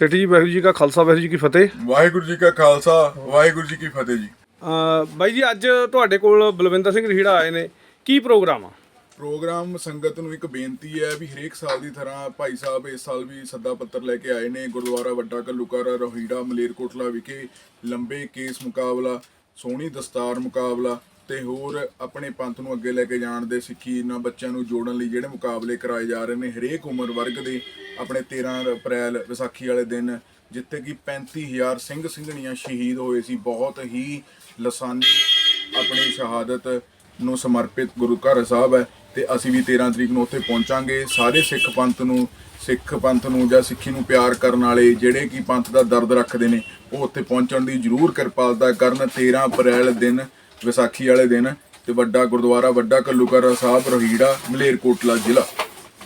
ਸੇਠੀ ਜੀ ਵਾਹਿਗੁਰੂ ਜੀ ਕਾ ਖਾਲਸਾ ਵਾਹਿਗੁਰੂ ਜੀ ਕੀ ਫਤਿਹ। ਵਾਹਿਗੁਰੂ ਜੀ ਕਾ ਖਾਲਸਾ ਵਾਹਿਗੁਰੂ ਜੀ ਕੀ ਫਤਿਹ ਜੀ। ਅਹ ਬਾਈ ਜੀ ਅੱਜ ਤੁਹਾਡੇ ਕੋਲ ਬਲਵਿੰਦਰ ਸਿੰਘ ਰਹੀੜਾ ਆਏ ਨੇ। ਕੀ ਪ੍ਰੋਗਰਾਮ ਆ? ਪ੍ਰੋਗਰਾਮ ਸੰਗਤ ਨੂੰ ਇੱਕ ਬੇਨਤੀ ਹੈ ਵੀ ਹਰੇਕ ਸਾਲ ਦੀ ਤਰ੍ਹਾਂ ਭਾਈ ਸਾਹਿਬ ਇਸ ਸਾਲ ਵੀ ਸੱਦਾ ਪੱਤਰ ਲੈ ਕੇ ਆਏ ਨੇ। ਗੁਰਦੁਆਰਾ ਵੱਡਾ ਕੱਲੂਕਾਰਾ ਰੋਹੀੜਾ ਮਲੇਰਕੋਟਲਾ ਵਿਖੇ ਲੰਬੇ ਕੇਸ ਮੁਕਾਬਲਾ ਸੋਹਣੀ ਦਸਤਾਰ ਮੁਕਾਬਲਾ ਤੇ ਹੋਰ ਆਪਣੇ ਪੰਥ ਨੂੰ ਅੱਗੇ ਲੈ ਕੇ ਜਾਣ ਦੇ ਸਿੱਖੀ ਇਹਨਾਂ ਬੱਚਿਆਂ ਨੂੰ ਜੋੜਨ ਲਈ ਜਿਹੜੇ ਮੁਕਾਬਲੇ ਕਰਾਏ ਜਾ ਰਹੇ ਨੇ, ਹਰੇਕ ਉਮਰ ਵਰਗ ਦੇ ਆਪਣੇ 13 ਅਪ੍ਰੈਲ ਵਿਸਾਖੀ ਵਾਲੇ ਦਿਨ, ਜਿੱਥੇ ਕਿ 35000 ਸਿੰਘ ਸਿੰਘਣੀਆਂ ਸ਼ਹੀਦ ਹੋਏ ਸੀ, ਬਹੁਤ ਹੀ ਲਸਾਨੀ ਆਪਣੀ ਸ਼ਹਾਦਤ ਨੂੰ ਸਮਰਪਿਤ ਗੁਰੂ ਘਰ ਸਾਹਿਬ ਹੈ ਤੇ ਅਸੀਂ ਵੀ 13 ਤਰੀਕ ਨੂੰ ਉੱਥੇ ਪਹੁੰਚਾਂਗੇ। ਸਾਰੇ ਸਿੱਖ ਪੰਥ ਨੂੰ, ਸਿੱਖ ਪੰਥ ਨੂੰ ਜਾਂ ਸਿੱਖੀ ਨੂੰ ਪਿਆਰ ਕਰਨ ਵਾਲੇ ਜਿਹੜੇ ਕਿ ਪੰਥ ਦਾ ਦਰਦ ਰੱਖਦੇ ਨੇ, ਉਹ ਉੱਥੇ ਪਹੁੰਚਣ ਦੀ ਜ਼ਰੂਰ ਕਿਰਪਾਲਤਾ ਕਰਨ 13 ਅਪ੍ਰੈਲ ਦਿਨ ਵਿਸਾਖੀ ਵਾਲੇ ਦਿਨ ਤੇ ਵੱਡਾ ਗੁਰਦੁਆਰਾ ਵੱਡਾ ਕੱਲੂਕਰਾ ਸਾਹਿਬ ਰੋਹੀੜਾ ਮਲੇਰਕੋਟਲਾ ਜ਼ਿਲ੍ਹਾ।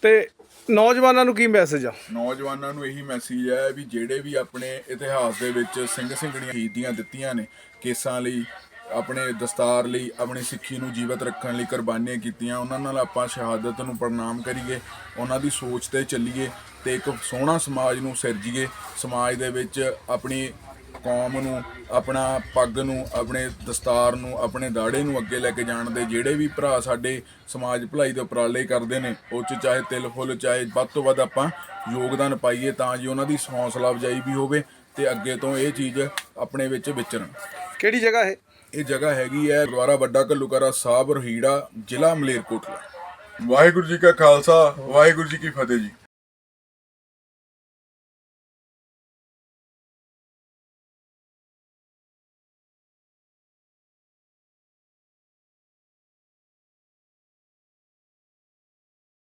ਤੇ ਨੌਜਵਾਨਾਂ ਨੂੰ ਕੀ ਮੈਸੇਜ ਆ? ਨੌਜਵਾਨਾਂ ਨੂੰ ਇਹੀ ਮੈਸੇਜ ਹੈ ਵੀ ਜਿਹੜੇ ਵੀ ਆਪਣੇ ਇਤਿਹਾਸ ਦੇ ਵਿੱਚ ਸਿੰਘ ਸਿੰਘਣੀਆਂ ਸ਼ਹੀਦੀਆਂ ਦਿੱਤੀਆਂ ਨੇ ਕੇਸਾਂ ਲਈ ਆਪਣੇ ਦਸਤਾਰ ਲਈ ਆਪਣੀ ਸਿੱਖੀ ਨੂੰ ਜੀਵਤ ਰੱਖਣ ਲਈ ਕੁਰਬਾਨੀਆਂ ਕੀਤੀਆਂ ਉਹਨਾਂ ਨਾਲ ਆਪਾਂ ਸ਼ਹਾਦਤ ਨੂੰ ਪ੍ਰਣਾਮ ਕਰੀਏ ਉਹਨਾਂ ਦੀ ਸੋਚ ਤੇ ਚੱਲੀਏ ਤੇ ਇੱਕ ਸੋਹਣਾ ਸਮਾਜ ਨੂੰ ਸਿਰਜੀਏ ਸਮਾਜ ਦੇ ਵਿੱਚ ਆਪਣੀ ਕੌਮ ਨੂੰ ਆਪਣਾ ਪੱਗ ਨੂੰ ਆਪਣੇ ਦਸਤਾਰ ਨੂੰ ਆਪਣੇ ਦਾੜੇ ਨੂੰ ਅੱਗੇ ਲੈ ਕੇ ਜਾਣ ਦੇ ਜਿਹੜੇ ਵੀ ਭਰਾ ਸਾਡੇ ਸਮਾਜ ਭਲਾਈ ਦੇ ਉਪਰਾਲੇ ਕਰਦੇ ਨੇ ਉਹ ਚ ਚਾਹੇ ਤਿਲ ਫੁੱਲ ਚਾਹੇ ਵੱਧ ਤੋਂ ਵੱਧ ਆਪਾਂ ਯੋਗਦਾਨ ਪਾਈਏ ਤਾਂ ਜੀ ਉਹਨਾਂ ਦੀ ਹੌਸਲਾ ਅਫਜਾਈ ਵੀ ਹੋਵੇ ਤੇ ਅੱਗੇ ਤੋਂ ਇਹ ਚੀਜ਼ ਆਪਣੇ ਵਿੱਚ ਵਿਚਰਨ। ਕਿਹੜੀ ਜਗ੍ਹਾ ਇਹ? ਇਹ ਜਗ੍ਹਾ ਹੈਗੀ ਹੈ ਗੁਰਦੁਆਰਾ ਵੱਡਾ ਕੱਲੂਕਾਰਾ ਸਾਹਿਬ ਰਹੀੜਾ ਜ਼ਿਲ੍ਹਾ ਮਲੇਰਕੋਟਲਾ। ਵਾਹਿਗੁਰੂ ਜੀ ਕਾ ਖਾਲਸਾ ਵਾਹਿਗੁਰੂ ਜੀ ਕੀ ਫਤਿਹ ਜੀ।